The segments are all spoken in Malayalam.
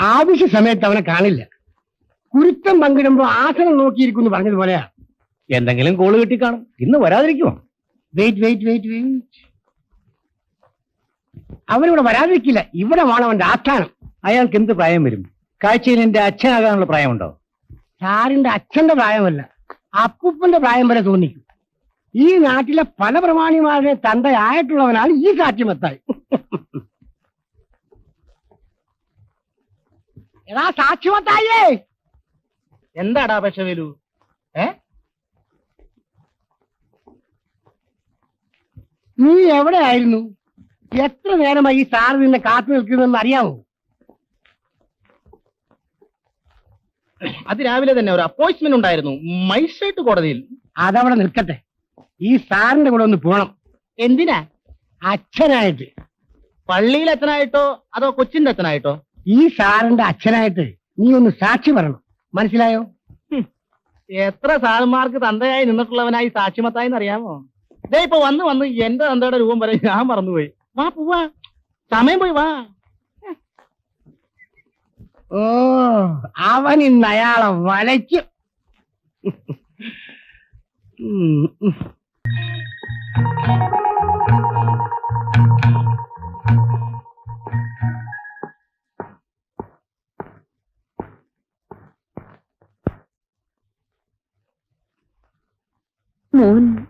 ആവശ്യ സമയത്ത് അവനെ കാണില്ല. കുരുത്തം പങ്കിടുമ്പോ ആസനം നോക്കിയിരിക്കുന്നു പറഞ്ഞതുപോലെയാ എന്തെങ്കിലും കോൾ കിട്ടിക്കാണും. ഇന്ന് വരാതിരിക്കുമോ വെയിറ്റ് വെയിറ്റ് വെയിറ്റ് വെയിറ്റ് അവനിവിടെ വരാതിരിക്കില്ല. ഇവിടെ വേണം അവന്റെ ആസ്ഥാനം. അയാൾക്ക് എന്ത് പ്രായം വരും? കാഴ്ചയിൽ എന്റെ അച്ഛനാകാനുള്ള പ്രായമുണ്ടോ? സാറിന്റെ അച്ഛന്റെ പ്രായമല്ല. അപ്പൂപ്പന്റെ പ്രായം വരെ തോന്നിക്കും. ഈ നാട്ടിലെ പല പ്രമാണിമാരുടെ തന്തയായിട്ടുള്ളവനാണ് ഈ സാക്ഷ്യമെത്തായി എടാ സാക്ഷ്യമെത്തായേ എന്താടാ പക്ഷെ വേലു? ഏ? നീ എവിടെയായിരുന്നു? എത്ര നേരമായി ഈ സാറ് നിന്നെ കാത്തു നിൽക്കുന്നതെന്ന് അറിയാമോ അത് രാവിലെ തന്നെ ഒരു അപ്പോയിന്റ്മെന്റ് ഉണ്ടായിരുന്നു മജിസ്ട്രേറ്റ് കോടതിയിൽ. അതവിടെ നിൽക്കട്ടെ. ഈ സാറിന്റെ കൂടെ ഒന്ന് പോണം. എന്തിനാ? അച്ഛനായിട്ട്. പള്ളിയിൽ അച്ഛനായിട്ടോ അതോ കൊച്ചിന്റെ അച്ഛനായിട്ടോ ഈ സാറിന്റെ അച്ഛനായിട്ട് നീ ഒന്ന് സാക്ഷി പറയണം. മനസ്സിലായോ? എത്ര സാറുമാർക്ക് തന്തയായി നിന്നിട്ടുള്ളവനായി സാക്ഷിമത്തായി അറിയാമോ ദേ ഇപ്പൊ വന്ന് വന്ന് എന്റെ തന്തയുടെ രൂപം വരെ ഞാൻ മറന്നുപോയി. വാ പോവാ. സമയം പോയി വാ. ഓ അവൻ ഇന്ന് അയാളെ വലയ്ക്കും. ഉം, മോൻ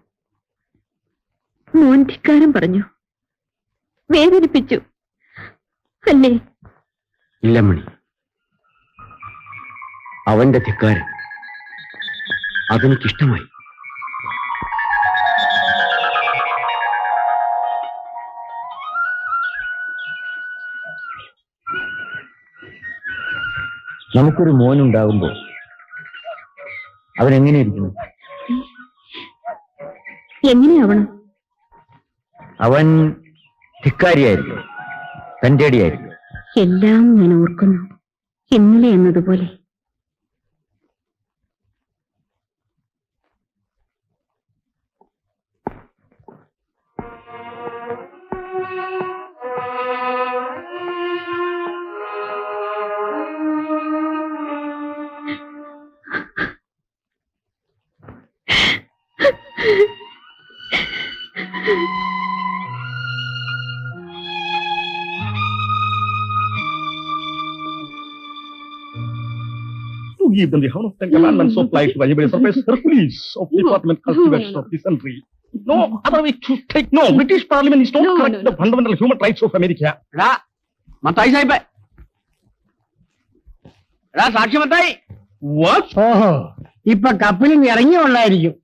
മോൻ ധിക്കാരം പറഞ്ഞു. വേദനിപ്പിച്ചു. അല്ലേ? ഇല്ല മണി. അവന്റെ ധിക്കാരം അതെനിക്കിഷ്ടമായി. നമുക്കൊരു മോനുണ്ടാകുമ്പോൾ അവനെങ്ങനെയിരിക്കണം? എങ്ങനെയാവണം? അവൻ ധിക്കാരിയായിരിക്കും. എല്ലാം ഞാൻ ഓർക്കുന്നു. ഇന്നലെ എന്നതുപോലെ. Give them the honor of the commandments of life by the surface Hercules of Department Cultivation of this country. No other way to take. No, British Parliament is not No, correct no, the fundamental human rights of America. എടാ മത്തായി സാഹിബ് എടാ സാക്ഷി മത്തായി What? ഓഹോ ഇപ്പൊ കപ്പലിൽ നിന്ന് ഇറങ്ങിയുള്ളായിരിക്കും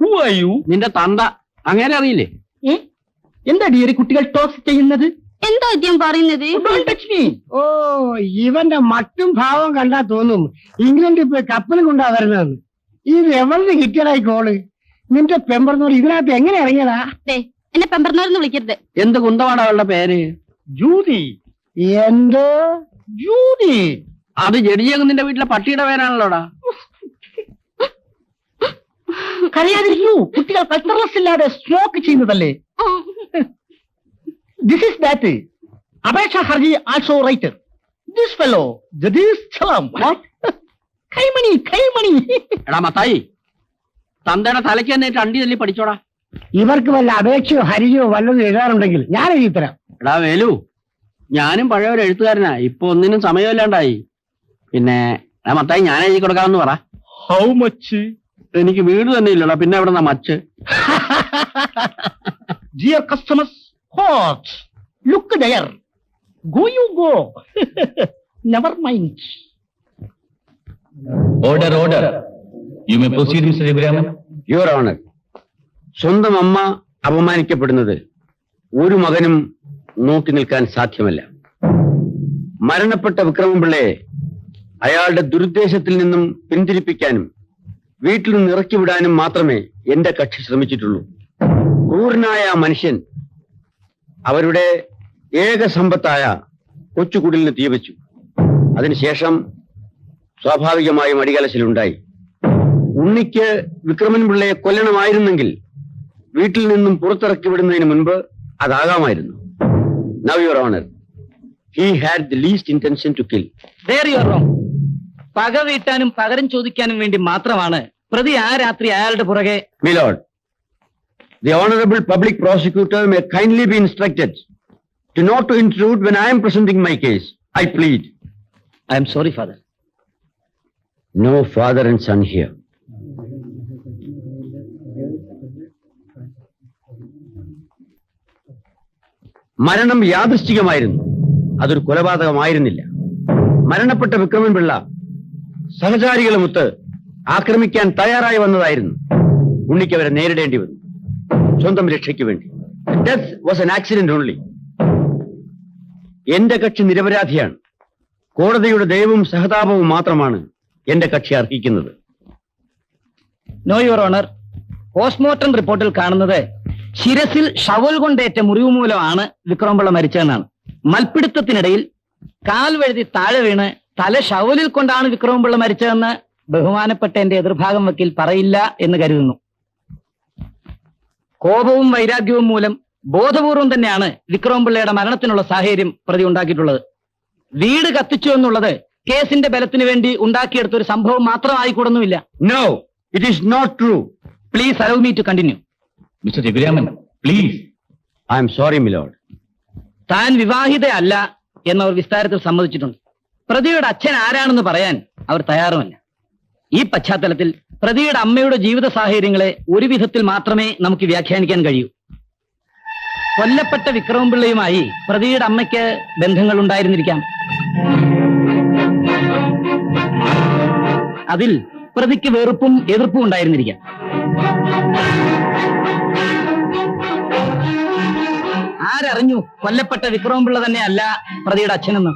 Who are you? നിന്റെ തന്ത അങ്ങനെ അറിയില്ലേ എന്താ ഡിയറി കുട്ടികൾ ടോക്സ് ചെയ്യുന്നത് എന്താ ഇദ്ദേഹം പറയുന്നത്? Me. ഓ ഇവന്റെ മട്ടും ഭാവം കണ്ടാ തോന്നും. ഇംഗ്ലണ്ടിൽ പോയി കപ്പലും കൊണ്ടാ വരുന്നതെന്ന്. ഇത് എവിടെ കിട്ടിയതായി കോൾ. നിന്റെ പെമ്പറന്നോട് ഇതിനകത്ത് എങ്ങനെ ഇറങ്ങിയതാ? എന്നെ പെമ്പർന്നവരെന്ന് വിളിക്കരുത്. എന്ത് കുന്തവാടാ അവളുടെ പേര്? ജൂതി എന്തോ? ജൂതി അത് ജഡിയങ്ങ് നിന്റെ വീട്ടിലെ പട്ടിയുടെ പേരാണല്ലോടാ. കരയാതിരിക്കൂ കുട്ടികൾ കൾച്ചറൽസ് ഇല്ലാതെ സ്ട്രോക്ക് ചെയ്യുന്നതല്ലേ? ദിസ് ഇസ് ദാറ്റ് അപേക്ഷ ഹർജി ആൾസോ റൈറ്റർ ദിസ് ഫെലോ ജദീഷ് ഛലം കൈമണി കൈമണി എടാ മത്തായി തന്തയുടെ തലയ്ക്ക് തന്നെ അണ്ടി തല്ലി പഠിച്ചോടാ. ഇവർക്ക് വല്ല അപേക്ഷയോ ഹരിയോ വല്ലതും എഴുതാറുണ്ടെങ്കിൽ ഞാൻ എഴുതി തരാം. എടാ വേലു ഞാനും പഴയ ഒരു എഴുത്തുകാരനാ. ഇപ്പൊ ഒന്നിനും സമയമില്ലാണ്ടായി. പിന്നെ എടാ മത്തായി ഞാൻ എഴുതി കൊടുക്കാമെന്ന് പറ. ഹൗ മച്ച് എനിക്ക് വീട് തന്നെ ഇല്ലടാ. പിന്നെ എവിടെ much? Dear customers, What? Look there. Go you go. Never mind. Order, order. You may proceed, Mr. Raghuram. Your honour സ്വന്തം അമ്മ അപമാനിക്കപ്പെടുന്നത് ഒരു മകനും നോക്കി നിൽക്കാൻ സാധ്യമല്ല മരണപ്പെട്ട വിക്രമപിള്ളയെ അയാളുടെ ദുരുദ്ദേശത്തിൽ നിന്നും പിന്തിരിപ്പിക്കാനും വീട്ടിൽ നിന്ന് ഇറക്കി വിടാനും മാത്രമേ എന്റെ കക്ഷി ശ്രമിച്ചിട്ടുള്ളൂ ക്രൂരനായ ആ മനുഷ്യൻ അവരുടെ ഏക സമ്പത്തായ കൊച്ചുകുടിലിന് തീവച്ചു അതിനുശേഷം സ്വാഭാവികമായും അടികലശലുണ്ടായി. ഉണ്ണിക്ക് വിക്രമൻ പിള്ളയെ കൊല്ലണമായിരുന്നെങ്കിൽ വീട്ടിൽ നിന്നും പുറത്തിറക്കി വിടുന്നതിന് മുൻപ് അതാകാമായിരുന്നു. Now your honour he had the least intention to kill where your wrong. പക വീട്ടാനും പകരം ചോദിക്കാനും വേണ്ടി മാത്രമാണ് പ്രതി ആ രാത്രി അയാളുടെ പുറകെ lord, the honorable public prosecutor may kindly be instructed to not to intrude when I am presenting my case. I plead. I am sorry, Father. No father and son here. മരണം യാദൃശ്ചികമായിരുന്നു അതൊരു കൊലപാതകമായിരുന്നില്ല മരണപ്പെട്ട വിക്രമൻ പിള്ള സഹചാരികളുമൊത്ത് ആക്രമിക്കാൻ തയ്യാറായി വന്നതായിരുന്നു ഉണ്ണിക്കവരെ നേരിടേണ്ടി വന്നു സ്വന്തം രക്ഷയ്ക്ക് വേണ്ടി. Death was an accident only എന്റെ കക്ഷി നിരപരാധിയാണ്. കോടതിയുടെ ദയവും സഹതാപവും മാത്രമാണ് എന്റെ കക്ഷി അർഹിക്കുന്നത്. നോ യുവർ ഓണർ പോസ്റ്റ്മോർട്ടം റിപ്പോർട്ടിൽ കാണുന്നത് ശിരസിൽ ഷവൽ കൊണ്ടേറ്റ മുറിവ് മൂലമാണ് വിക്രംപിള്ള മരിച്ചതെന്നാണ്. മൽപിടുത്തത്തിനിടയിൽ കാൽ വഴുതി താഴെ വീണ് തല ഷവലിൽ കൊണ്ടാണ് വിക്രംപിള്ള മരിച്ചതെന്ന് ബഹുമാനപ്പെട്ട എന്റെ എതിർഭാഗം വക്കീൽ പറയില്ല എന്ന് കരുതുന്നു. കോപവും വൈരാഗ്യവും മൂലം ബോധപൂർവം തന്നെയാണ് വിക്രംപിള്ളയുടെ മരണത്തിനുള്ള സാഹചര്യം പ്രതി ഉണ്ടാക്കിയിട്ടുള്ളത്. വീട് കത്തിച്ചു എന്നുള്ളത് കേസിന്റെ ബലത്തിന് വേണ്ടി ഉണ്ടാക്കിയെടുത്ത ഒരു സംഭവം മാത്രമായിക്കൂടുന്നുമില്ല. No it is not true please allow me to continue mister please I'm sorry milord താൻ വിവാഹിതയല്ല എന്നവർ വിസ്താരത്തിൽ സമ്മതിച്ചിട്ടുണ്ട്. പ്രതിയുടെ അച്ഛൻ ആരാണെന്ന് പറയാൻ അവർ തയ്യാറുമല്ല. ഈ പശ്ചാത്തലത്തിൽ പ്രതിയുടെ അമ്മയുടെ ജീവിത സാഹചര്യങ്ങളെ ഒരു വിധത്തിൽ മാത്രമേ നമുക്ക് വ്യാഖ്യാനിക്കാൻ കഴിയൂ. കൊല്ലപ്പെട്ട വിക്രമപിള്ളയുമായി പ്രതിയുടെ അമ്മയ്ക്ക് ബന്ധങ്ങൾ ഉണ്ടായിരുന്നിരിക്കാം അതിൽ പ്രതിക്ക് വെറുപ്പും എതിർപ്പും ഉണ്ടായിരുന്നിരിക്കാം. ആരറിഞ്ഞു കൊല്ലപ്പെട്ട വിക്രമപിള്ള തന്നെ അല്ല പ്രതിയുടെ അച്ഛനെന്ന്?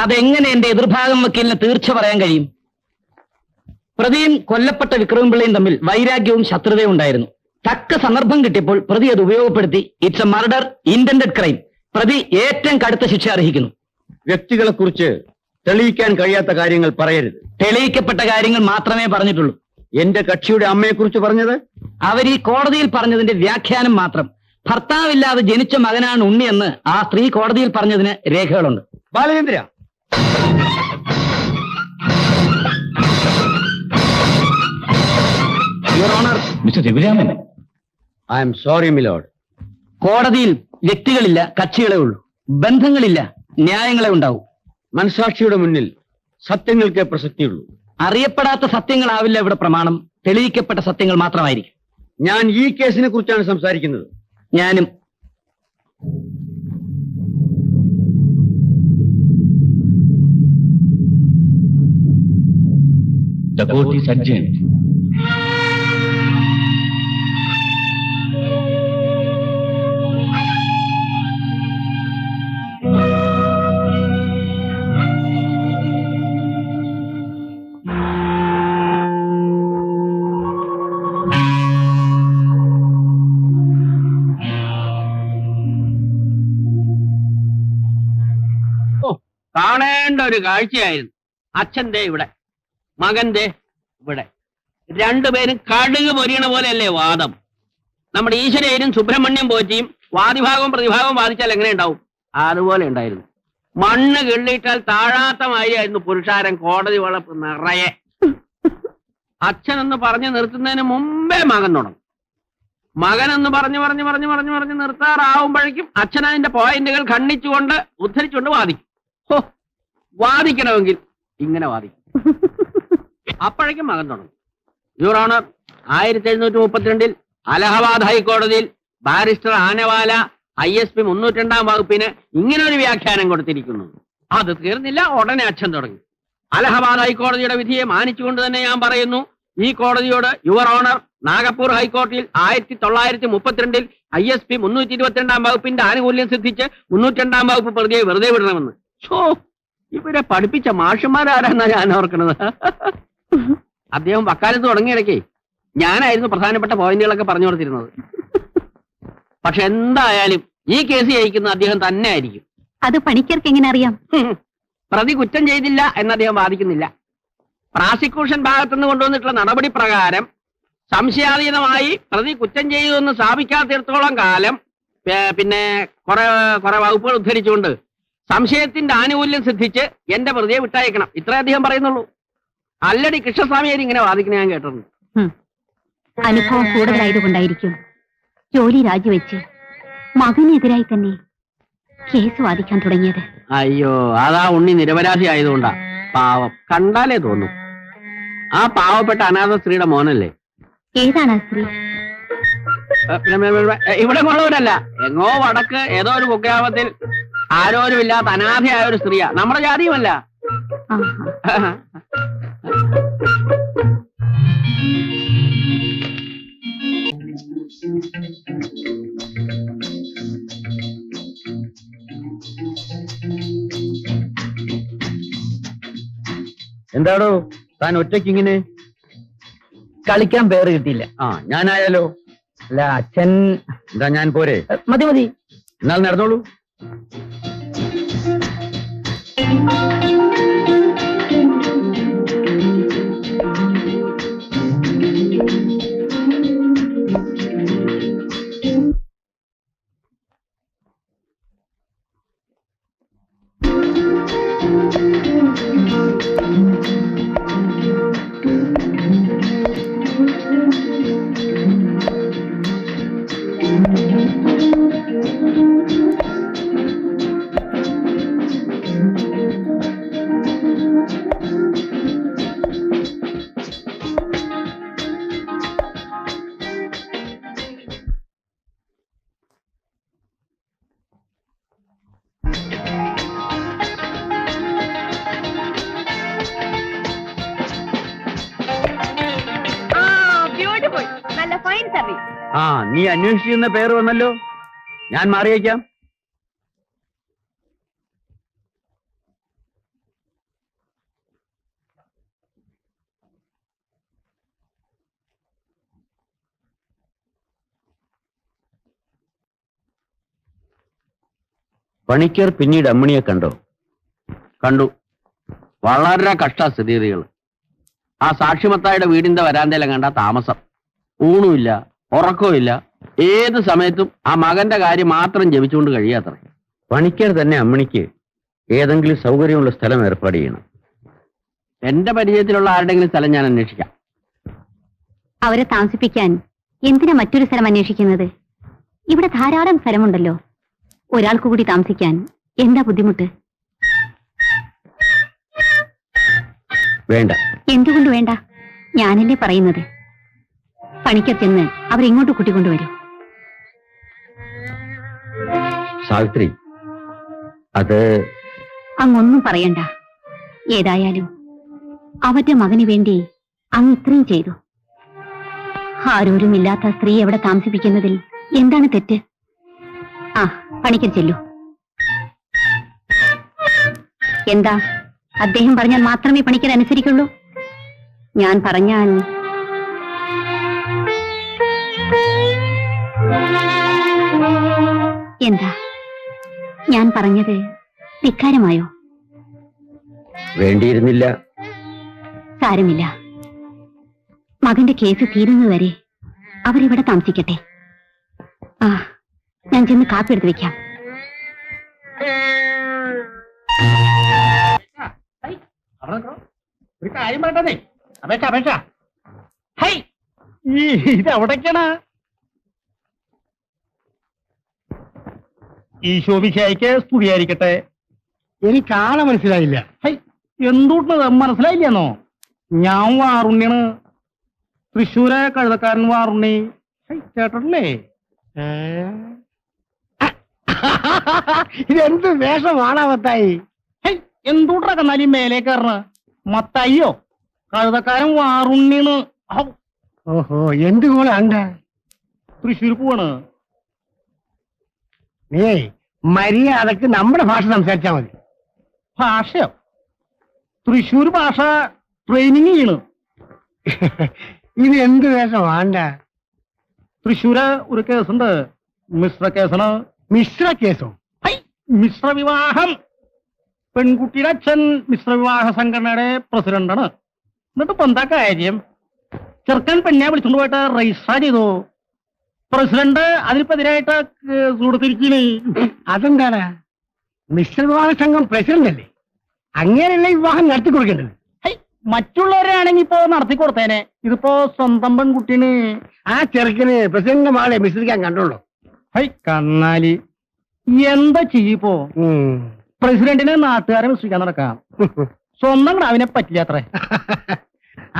അതെങ്ങനെ എന്റെ എതിർഭാഗം വക്കീലിന് തീർച്ച പറയാൻ കഴിയും? പ്രതിയും കൊല്ലപ്പെട്ട വിക്രമപിള്ളയും തമ്മിൽ വൈരാഗ്യവും ശത്രുതയും ഉണ്ടായിരുന്നു. തക്ക സന്ദർഭം കിട്ടിയപ്പോൾ പ്രതി അത് ഉപയോഗപ്പെടുത്തി. It's a murder intended crime പ്രതി ഏറ്റവും കടുത്ത ശിക്ഷ അർഹിക്കുന്നു. വ്യക്തികളെ കുറിച്ച് തെളിയിക്കാൻ കഴിയാത്ത കാര്യങ്ങൾ പറയരുത്. തെളിയിക്കപ്പെട്ട കാര്യങ്ങൾ മാത്രമേ പറഞ്ഞിട്ടുള്ളൂ. എന്റെ കക്ഷിയുടെ അമ്മയെ കുറിച്ച് പറഞ്ഞത്? അവർ ഈ കോടതിയിൽ പറഞ്ഞതിന്റെ വ്യാഖ്യാനം മാത്രം. ഭർത്താവില്ലാതെ ജനിച്ച മകനാണ് ഉണ്ണിയെന്ന് ആ സ്ത്രീ കോടതിയിൽ പറഞ്ഞതിന് രേഖകളുണ്ട്. Balachandra your honour Mr. Raghuram, I'm sorry milord കോടതിയിൽ വ്യക്തികളില്ല കക്ഷികളെ ഉള്ളൂ. ബന്ധങ്ങളില്ല ന്യായങ്ങളെ ഉണ്ടാവും. മനസാക്ഷിയുടെ മുന്നിൽ സത്യങ്ങൾക്കേ പ്രസക്തിയുള്ളൂ. അറിയപ്പെടാത്ത സത്യങ്ങളാവില്ല ഇവിടെ പ്രമാണം. തെളിയിക്കപ്പെട്ട സത്യങ്ങൾ മാത്രമായിരിക്കും. ഞാൻ ഈ കേസിനെ കുറിച്ചാണ് സംസാരിക്കുന്നത്. ഞാനും the court is. കാണേണ്ട ഒരു കാഴ്ചയായിരുന്നു അച്ഛൻ ദേ ഇവിടെ മകന്റെ ഇവിടെ. രണ്ടുപേരും കടുക് പൊരിയണ പോലെയല്ലേ വാദം. നമ്മുടെ ഈശ്വരനും സുബ്രഹ്മണ്യം പോറ്റിയും വാദിഭാഗവും പ്രതിഭാഗവും വാദിച്ചാൽ എങ്ങനെ ഉണ്ടാവും? അതുപോലെ ഉണ്ടായിരുന്നു. മണ്ണ് കിള്ളിയിട്ടാൽ താഴാത്ത മാതിരിയായിരുന്നു പുരുഷാരം കോടതി വളപ്പ് നിറയെ. അച്ഛനെന്ന് പറഞ്ഞു നിർത്തുന്നതിന് മുമ്പേ മകൻ തുടങ്ങും. മകനെന്ന് പറഞ്ഞു പറഞ്ഞു പറഞ്ഞു പറഞ്ഞു പറഞ്ഞു നിർത്താറാവുമ്പോഴേക്കും അച്ഛൻ അതിന്റെ പോയിന്റുകൾ ഖണ്ഡിച്ചുകൊണ്ട് ഉദ്ധരിച്ചുകൊണ്ട് വാദിക്കും. ഹോ, വാദിക്കണമെങ്കിൽ ഇങ്ങനെ വാദിക്കും. അപ്പോഴേക്കും മകൻ തുടങ്ങും. യുവർ ഓണർ ആയിരത്തി എഴുന്നൂറ്റി മുപ്പത്തിരണ്ടിൽ അലഹബാദ് ഹൈക്കോടതിയിൽ ബാരിസ്റ്റർ ആനവാല ഐ എസ് പി മുന്നൂറ്റിരണ്ടാം വകുപ്പിന് ഇങ്ങനെ ഒരു വ്യാഖ്യാനം കൊടുത്തിരിക്കുന്നു. അത് തീർന്നില്ല ഉടനെ അച്ഛൻ തുടങ്ങി. അലഹബാദ് ഹൈക്കോടതിയുടെ വിധിയെ മാനിച്ചുകൊണ്ട് തന്നെ ഞാൻ പറയുന്നു ഈ കോടതിയോട് യുവർ ഓണർ നാഗപ്പൂർ ഹൈക്കോടതിയിൽ ആയിരത്തി തൊള്ളായിരത്തി മുപ്പത്തിരണ്ടിൽ ഐ എസ് പി മുന്നൂറ്റി ഇരുപത്തിരണ്ടാം വകുപ്പിന്റെ ആനുകൂല്യം സിദ്ധിച്ച് മുന്നൂറ്റിരണ്ടാം വകുപ്പ് പ്രതിയെ വെറുതെ വിടണമെന്ന്. ഇവരെ പഠിപ്പിച്ച മാഷന്മാരാരാന്നാ ഞാൻ ഓർക്കണത് അദ്ദേഹം വക്കാലത്ത് തുടങ്ങിയിടയ്ക്ക് ഞാനായിരുന്നു പ്രധാനപ്പെട്ട പോയിന്റുകളൊക്കെ പറഞ്ഞു കൊടുത്തിരുന്നത്. പക്ഷെ എന്തായാലും ഈ കേസ് ജയിക്കുന്ന അദ്ദേഹം തന്നെ ആയിരിക്കും. അത് പണിക്കർക്ക് എങ്ങനെ അറിയാം? പ്രതി കുറ്റം ചെയ്തില്ല എന്ന് അദ്ദേഹം വാദിക്കുന്നില്ല. പ്രോസിക്യൂഷൻ ഭാഗത്തുനിന്ന് കൊണ്ടുവന്നിട്ടുള്ള നടപടി പ്രകാരം സംശയാതീതമായി പ്രതി കുറ്റം ചെയ്തു എന്ന് സ്ഥാപിക്കാത്തിടത്തോളം കാലം പിന്നെ കുറെ കുറെ വകുപ്പുകൾ ഉദ്ധരിച്ചുകൊണ്ട് സംശയത്തിന്റെ ആനുകൂല്യം സിദ്ധിച്ച് എന്റെ പ്രതിയെ വിട്ടയക്കണം. ഇത്രയധികം പറയുന്നുള്ളൂ. അല്ലടി കൃഷ്ണസ്വാമിയാരി ഇങ്ങനെ വാദിക്കുന്ന ഞാൻ കേട്ടിട്ടുണ്ട്. അനുഭവം കൂടുതലായതുകൊണ്ടായിരിക്കും ജോലി രാജിവെച്ച് മകനെതിരായി തന്നെ കേസ് വാദിക്കാൻ തുടങ്ങിയത്. അയ്യോ അതാ ഉണ്ണി നിരപരാധി ആയതുകൊണ്ടാ. പാവം. കണ്ടാലേ തോന്നും. ആ പാവപ്പെട്ട അനാഥ സ്ത്രീയുടെ മോനല്ലേ? ഏതാണ് ആ സ്ത്രീ? ഇവിടെ കൊള്ളവരല്ല എങ്ങോ വടക്ക് ഏതോ ഒരു കുഗ്രാമത്തിൽ ആരോരുമില്ലാത്ത അനാഥയായ ഒരു സ്ത്രീയാ. നമ്മുടെ ജാതിയുമല്ല. എന്താടോ? താൻ ഒറ്റയ്ക്ക് ഇങ്ങനെ? കളിക്കാൻ പേര് കിട്ടിയില്ല. ആ ഞാനായാലോ? അല്ല അച്ഛൻ എന്താ ഞാൻ പോരെ? മതി മതി. എന്നാൽ നടന്നോളൂ. ആ നീ അന്വേഷിച്ചിരുന്ന പേര് വന്നല്ലോ? ഞാൻ മാറിയേക്കാം. പണിക്കർ പിന്നീട് അമ്മണിയെ കണ്ടോ? കണ്ടു. വളരെ കഷ്ടസ്ഥിതികൾ ആ സാക്ഷിമത്തായുടെ വീടിന്റെ വരാന്തയിലെ കണ്ട താമസം. ഊണുമില്ല. ഉറക്കവുമില്ല. ഏത് സമയത്തും ആ മകന്റെ കാര്യം മാത്രം ജപിച്ചുകൊണ്ട് കഴിയാത്ര പണിക്കർ തന്നെ അമ്മണിക്ക് ഏതെങ്കിലും സൗകര്യമുള്ള സ്ഥലം ഏർപ്പാട് ചെയ്യണം. എന്റെ പരിചയത്തിലുള്ള ആരുടെങ്കിലും സ്ഥലം ഞാൻ അന്വേഷിക്കാം. അവരെ താമസിപ്പിക്കാൻ എന്തിനാ മറ്റൊരു സ്ഥലം അന്വേഷിക്കുന്നത്? ഇവിടെ ധാരാളം സ്ഥലമുണ്ടല്ലോ. ഒരാൾക്ക് കൂടി താമസിക്കാൻ എന്താ ബുദ്ധിമുട്ട്? വേണ്ട. എന്തുകൊണ്ട് വേണ്ട? ഞാനല്ലേ പറയുന്നത്. പണിക്കർ ചെന്ന് അവരിങ്ങോട്ട് കൂട്ടിക്കൊണ്ടുവരും. സാവിത്രി അത് അങ്ങൊന്നും പറയണ്ട. ഏതായാലും അവന്റെ മകന് വേണ്ടി അങ്ങ് ഇത്രയും ചെയ്തു. ആരോരും ഇല്ലാത്ത സ്ത്രീ എവിടെ താമസിപ്പിക്കുന്നതിൽ എന്താണ് തെറ്റ്? ആ പണിക്കൽ ചെല്ലു. എന്താ? അദ്ദേഹം പറഞ്ഞാൽ മാത്രമേ പണിക്കൽ അനുസരിക്കുള്ളൂ ഞാൻ പറഞ്ഞാൽ എന്താ? ഞാൻ പറഞ്ഞത് ധിക്കാരമായോ? വേണ്ടിയിരുന്നില്ല. സാരമില്ല. മകന്റെ കേസ് തീരുന്നതുവരെ അവരിവിടെ താമസിക്കട്ടെ. ആ ഞാൻ ചെന്ന് കാപ്പി എടുത്ത് വെക്കാം. ഒരു കാര്യം വേണ്ടതേ അപേക്ഷ അപേക്ഷ. ഹൈ ഈ ഇത് എവിടേക്കാണ് ഈ ശോഭിഷായിക്ക് സ്തുതിയായിരിക്കട്ടെ. എനിക്ക് ആളെ മനസ്സിലായില്ല. ഹൈ എന്തുട്ടത് മനസ്സിലായില്ലെന്നോ? ഞാൻ വാറുണ്ണിയാണ്. തൃശ്ശൂരെ കഴുതക്കാരൻ വാറുണ്ണി. കേട്ടിട്ടില്ലേ? ഇതെന്ത് വേഷമാണ് മത്തായി ഹൈ എന്തുട്ര കന്നാലി മേലെ കയറണ? മത്തായിയോ? കഴുതക്കാരൻ വാറുണ്ണിയാണ്. ഓഹോ എന്ത് പോലെ അണ്ട തൃശ്ശൂർ പോവാണ്. നീ മര്യാദയ്ക്ക് നമ്മുടെ ഭാഷ സംസാരിച്ചാ മതി. ഭാഷയോ? തൃശൂർ ഭാഷ ട്രെയിനിങ് ചെയ്യണു. ഇത് എന്ത് വേഷം വേണ്ട? തൃശ്ശൂര് ഒരു കേസുണ്ട്. മിശ്ര കേസാണ്. മിശ്ര കേസോ? മിശ്ര വിവാഹം. പെൺകുട്ടിയുടെ അച്ഛൻ മിശ്ര വിവാഹ സംഘടനയുടെ പ്രസിഡന്റാണ് എന്നിട്ട് ഇപ്പൊ എന്താ കാര്യം? ചെറുക്കൻ പെണ്ണെ വിളിച്ചോണ്ട് പോയിട്ട് രജിസ്റ്റർ ചെയ്തു? പ്രസിഡന്റ് അതിനിപ്പെതിരായിട്ട് കേസ് കൊടുത്തിരിക്കണേ അതെന്താണ്? മിസ്റ്റർ വിവാഹ സംഘം പ്രസിഡന്റ് അല്ലേ? അങ്ങനെയല്ല വിവാഹം നടത്തി കൊടുക്കേണ്ടത്? മറ്റുള്ളവരാണെങ്കി ഇപ്പൊ നടത്തി കൊടുത്തേനെ. ഇതിപ്പോ സ്വന്തം പെൺകുട്ടീന്. ആ ചെറുക്കന് പ്രസിഡന്റിന്റെ മിസ്റ്റർ മിശ്രിക്കാൻ കണ്ടുള്ളൂ? ഹൈ കണ്ണാലി. എന്താ ചെയ്യിപ്പോ. പ്രസിഡന്റിനെ നാട്ടുകാരെ വിശ്വസിക്കാൻ നടക്കാം. സ്വന്തം അവനെ പറ്റില്ല അത്രേ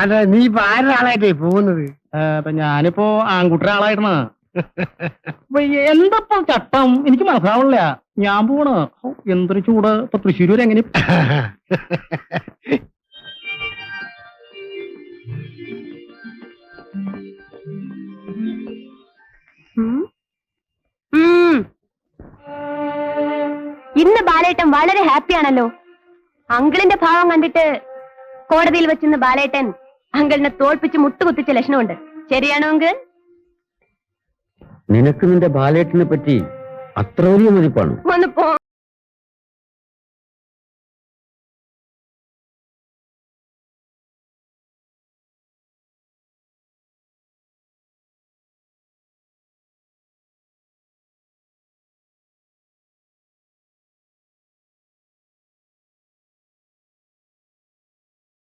അതെ നീ ഇപ്പൊ ആരൊരാളായിട്ടേ പോകുന്നത്? ഞാനിപ്പോ ആൺകുട്ടി ആളായിരുന്നു എന്തപ്പോ ചട്ടം? എനിക്ക് മനസ്സിലാവണില്ല. ഞാൻ പോണ്. എന്തൊരു ചൂട്. ഇപ്പൊ തൃശ്ശൂർ എങ്ങനെ. ഇന്ന് ബാലേട്ടൻ വളരെ ഹാപ്പി ആണല്ലോ. അങ്കിളിന്റെ ഭാവം കണ്ടിട്ട് കോടതിയിൽ വെച്ചിന്ന് ബാലേട്ടൻ അങ്കിളിനെ തോൽപ്പിച്ച് മുട്ടുകുത്തിച്ച ലക്ഷണമുണ്ട്. ശരിയാണോ അങ്കിൾ? നിനക്ക് നിന്റെ ബാലേട്ടിനെ പറ്റി അത്ര വലിയ മതിപ്പാണ്